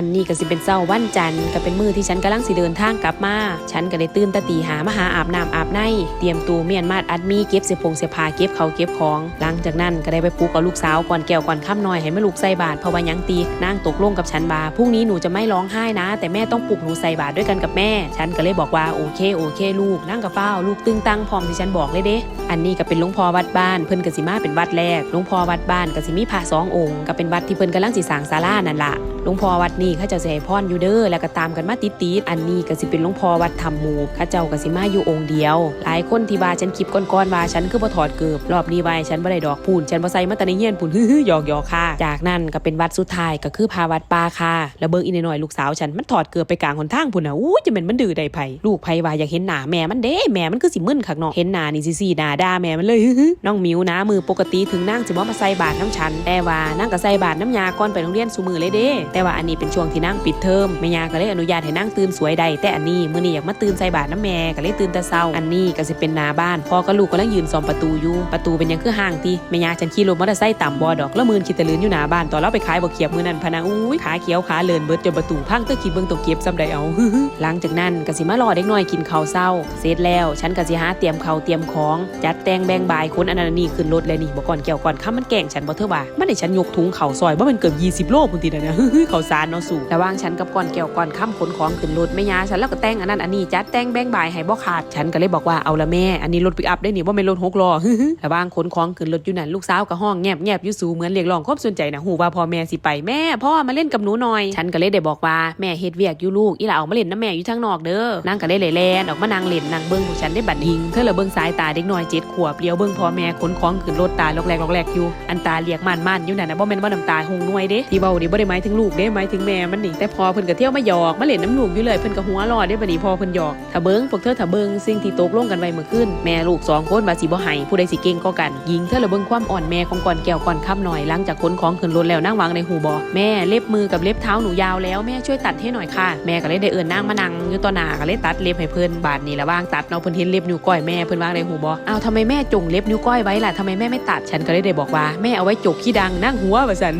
อันนี้ก็สิเป็นเช้าวันจันทร์ก็เป็นมือที่ฉันกำลังสิเดินทางกลับมา ฉันก็ได้ตื่นตะตีหามาหาอาบน้ำอาบในเตรียมตัวเมียนมาดอัดมีเก็บเสื้อผงเสื้อผ้าเก็บเขาเก็บของ หลังจากนั้นก็ได้ไปปลุกกับลูกสาวก่อนแก้วก่อนค่ำน้อยให้แม่ลูกใส่บาตรเพราะว่ายังตีนางตกลงกับฉันบาพรุ่งนี้หนูจะไม่ร้องไห้นะ แต่แม่ต้องปลุกหนูใส่บาตรด้วยกันกับแม่ ฉันก็เลยบอกว่าโอเคโอเค ลูกนั่งกับเฝ้าลูกตึงตังพร้อมที่ฉันบอกเลยเด้ อันนี้ก็เป็นหลวงพ่อวัดบ้านเพิ่นกสิมาเป็นวัดแรกหลวงพ่อวัดบ้านกสิมีพระสององค์ก็เป็นวัดที่เพิ่นกำลังสิสร้างศาลานั่นล่ะหลวงพ่อวัดนี้เขาเจ้าสิให้พรอยู่เด้อแล้วก็ตามกันมาติดๆอันนี้ก็สิเป็นหลวงพ่อวัดธรรมหมู่เขาเจ้าก็สิมาอยู่องค์เดียว หลายคนที่ว่าฉันคลิปก่อนๆว่าฉันคือบ่ถอดเกือบรอบนี้ไว้ฉันบ่ได้ดอกพูนฉันบ่ใส่มาแต่ในเฮียนพูนฮึ่ยหยอกๆค่ะ จากนั้นก็เป็นวัดสุดท้ายก็คือพาวัดป่าค่ะแล้วเบิ่งอีนหน่อยลูกสาวฉันมันถอดเกือบไปกลางหนทางพุ่นน่ะอู้จะเป็นมันดื้อได้ไผลูกไผว่าอยากเห็นหน้าแม่มันเด้แม่มันคือสิมึนคักเนาะเห็นหน้านี่สิสีหน้าด่าแม่มันเลยฮึ่ยน้องมิวนะมือปกติถึงนั่งสิบ่มาใส่บาตรน้ำฉันแต่ว่านั่งก็ใส่บาตรน้ำยาก่อนไปโรงเรียนสุมือเลยเด้แต่ว่าอันนี้เป็นช่วงที่นั่งปิดเทอมแม่ยาก็เลยอนุญาตให้นั่งตื่นสวยใดแต่อันนี้มื้อนี้อยากมาตื่นใส่บาตรน้ำแม่ก็เลยตื่นแต่เช้าอันนี้ก็สิเป็นนาบ้านพ่อกับลูกกำลังยืนซ่อมประตูอยู่ประตูเป็นยังคือห่างติแม่ยาฉันขี่รถมอเตอร์ไซค์ต่ำบ่ดอกแล้วมือคิดตะลืนอยู่หน้าบ้านตอนเราไปขายบ่เขียบมือนั้นพนะอุ้ยขาเขียวขาเลินเบิดจนประตูพังเตอคิดเบิ่งตกเก็บซ้ำใดเอาหลังจากนั้นก็สิมารอเด็กน้อยกินข้าวเช้า เสร็จแล้ว ฉันก็สิหาเตรียมข้าวเตรียมของ จัดแต่งแบ่งบายคนอันนั้นนนี้ขึ้นรถเลยนี่บอกก่อนเกี่ยวก่อนข้ามันแกล้งฉันบ่เธอว่ามันให้ฉันยกถุงข้าวซอยว่ามันเกือบ20 โลพุ่นตินะเนี่ยข้าวสารเนาะสู่ระว่างฉันกับก่อนเกี่ยวก่อนข้ามขนของขึ้นรถแม่ยาฉันแล้วก็แต่งอันนั้นอันนี้จัดแต่งแบ่งบายให้บ่ขาดฉันก็เลยบอกว่าเอาละแม่อันนี้รถปิกอัพได้นี่บ่แม่รถหกล้อระว่างขนของขึ้นรถอยู่นั่นลูกสาวก็ห้องแงบแงบอยู่สูเหมือนเรียกร้องความสนใจนะหูว่าพ่อแม่สิไปแม่พ่อมาเล่นกับหนูหน่อย ฉันก็เลยได้บอกว่าแม่เฮ็ดเวียกอยู่ลูกอีหล่าออกมาเล่นน้ำแม่อยู่ทางนอกเด้อนางก็ได้เลยแลนออกมานางเล่นนางเบิ่งผู้ฉันได้บัดหิงเธอละเบิ่งสายตาเด็กน้อยเจ็ดขวบเลี้ยวเบิ่งพ่อแม่ขนของขึ้นรถตาลอกแรกลอกแรกอยู่อันตาเรียกม่านม่านอยู่นั่นนะบ่แม่นว่าน้ำตาหงนวยเด้ที่เว้านี่บ่ได้หมายถึงลูกเด้หมายถึงแม่มันนี่แต่พอเพิ่นก็เที่ยวมาหยอกมาเล่นน้ำลูกอยู่เลยเพิ่นก็หัวรอเด้บัดนี้พอเพิ่นหยอกถ้าเบิ่งพวกเธอถ้าเบิ่งสิ่งที่ตกลงกันไว้เมื่อคืนแม่ลูกสองคนว่าสิบ่ให้ผู้ใดสิเก่งก็กันยิงเธอละเบิ่งความอ่อนแม่ของก่อนแก้วก่อนค่ำหน่อยหลังจากขนของขึ้นรถแล้วนั่งวางในหูบ่แม่เล็บมือกับเล็บเท้าหนูยาวแล้วแม่ช่วยตัดให้หน่อยค่ะ แม่ก็เลยได้เอิ้นนางมานั่งอยู่ต่อหน้าก็เลยตัดเล็บให้เพิ่นบาดนี้ละว่างตัดเนาะเพิ่นเห็นเล็บนิ้วก้อยแม่เพิ่นวางในหูบ่อ้าวทำไมแม่จงเล็บนิ้วก้อยไว้ล่ะทำไมแม่ไม่ตัดฉันก็เลยได้บอกว่าแม่เอาไว้จกขี้ดังนั่งหัวว่าซั่น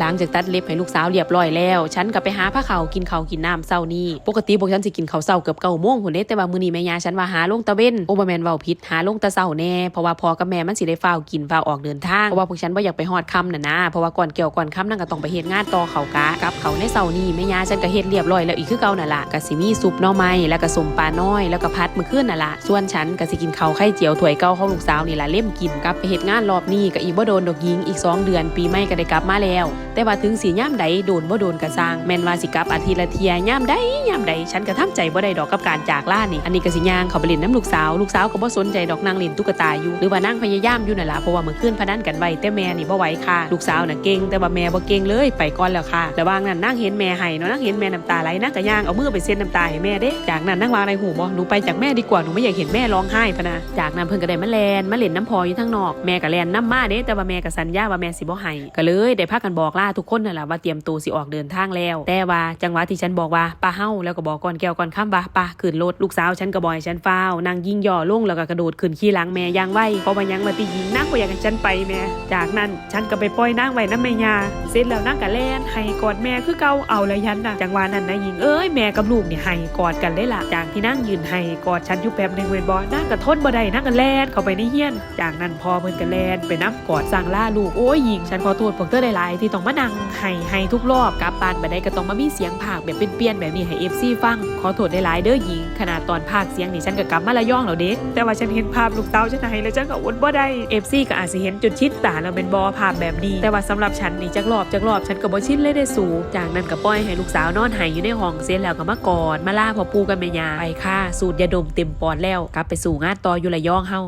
หลังจากตัดเล็บให้ลูกสาวเรียบร้อยแล้ว ฉันก็ไปหาผ้าขาวกินข้าวกินน้ำเช้านี้ปกติพวกฉันสิกินข้าวเช้าเกือบเก้าโมงพุ่นเด้แต่ว่ามื้อนี้แม่ยาฉันว่าหาลงตะเว้นโอ้บ่แมนเว้าผิดหาลงตะเช้าแน่เพราะว่าพอกับแม่มันสิได้ฟ้าวกินฟ้าวออกเดินทางเพราะว่าพวกฉันบ่อยากไปฮอดค่ำน่ะนะเพราะว่าก่อนเกี่ยวก่อนค่ำนั่นก็ต้องไปเฮ็ดงานต่อเขากะกับเขาในเช้านี้แม่ยาฉันก็เฮ็ดเรียบร้อยแล้วอีกคือเก่านั่นล่ะก็สิมีซุปหน่อไม้แล้วก็สมปลาน้อยแล้วก็พัดมื้อคืนนั่นล่ะส่วนฉันก็สิกินข้าวไข่เจียวถ้วยเก่าของลูกสาวนี่ล่ะเล่มกินกลับไปเฮ็ดงานรอบนี้ก็อีบ่โดนดอกยิงอีกสองเดือนปีใหม่ก็ได้กลับมาแล้ว แต่ว่าถึงสีย่ามใดโดนบ่โดนกระสร้างแม่นว่าสิกลับอาทิตย์ละเทียย่ามใดย่ามใดฉันก็ทำใจบ่ได้ดอกกับการจากล่านี่อันนี้ก็สิย่างเขาไปเล่นน้ำลูกสาวลูกสาวก็บ่สนใจดอกนางเล่นตุ๊กตาอยู่หรือว่านั่งพยายามอยู่นั่นล่ะเพราะว่าเมื่อคืนพนันกันไว้แต่แม่นี่บ่ไหวค่ะลูกสาวน่ะเก่งแต่ว่าแม่บ่เก่งเลยไปก่อนแล้วค่ะระหว่างนั้นนั่งเห็นแม่ให้เนาะนั่งเห็นแม่น้ำตาไหลนั่งก็ย่างเอามือไปเซ็นน้ำตาให้แม่เด้จากนั้นนั่งวางในหูบ่หนูไปจากแม่ดีกว่าหนูไม่อยากเห็นแม่ร้องไห้พะนะจากนั้นเพิ่นก็ได้มาแลนมาเล่นน้ำพออยู่ทางนอกแม่ก็แลนน้ำมาเด้แต่ว่าแม่ก็สัญญาว่าแม่สิบ่ให้ก็เลยได้พากันบอกลาทุกคนนั่นแหละว่าเตรียมตัวสออกเดินทางแล้ว แต่ว่าจังหวะที่ฉันบอกว่าป้าเฮาแล้วก็บอกก่อนแก้วก่อนข้ามว่าป้าขึ้นรถลูกสาวฉันก็บอยฉันฟ้าวนางยิงย่อลงแล้วก็กระโดดขึ้นขี่หลังแม่ยางไวเพราะว่ายังมาตียิงนั่งก็อยากให้ฉันไปแม่จากนั้นฉันก็ไปปล่อยนางไว้น้ำแม่ยาเสร็จแล้วนางก็แล่นให้กอดแม่คือเก่าเอาละยันน่ะจังหวะนั้นนะยิงเอ้ยแม่กับลูกเนี่ยให้กอดกันเลยล่ะจากที่นั่งยืนให้กอดฉันอยู่แป๊บนึงเว้นบ่นางก็ทนบ่ได้นางก็แลนเข้าไปในเฮียน จากนั้นพอเพิ่นก็แลนไปนับกอดสั่งล่าลูกโอ้ยยิงฉันขอโทษพวกเธอหลายๆที่ต้องมานั่งให้ให้ทุกรอบกลับบ้านไปได้ก็ต้องมามีเสียงภาคแบบเปลี่ยนๆแบบนี้ให้ FC ฟัง ขอโทษได้หลายเด้อหญิง ขนาดตอนภาคเสียงนี่ฉันก็กลับมาละย่องแล้วเด้แต่ว่าฉันเห็นภาพลูกเต้าฉันให้แล้วฉันก็อดบ่ได้ FC ก็อาจสิเห็นจุดชิดตาแล้วเป็นบอภาพแบบนี้ แต่ว่าสำหรับฉันนี่จักรอบจักรอบฉันก็บ่ชินเลยได้สูจากนั้นก็ปล่อยให้ลูกสาวนอนหายอยู่ในห้องเสร็จแล้วก็มากอดมาล่าพ่อปูกับแม่ยาไปค่ะสูดยาดมเต็มปอดแล้วกลับไปสู่งานต่ออยู่ระย่องเฮา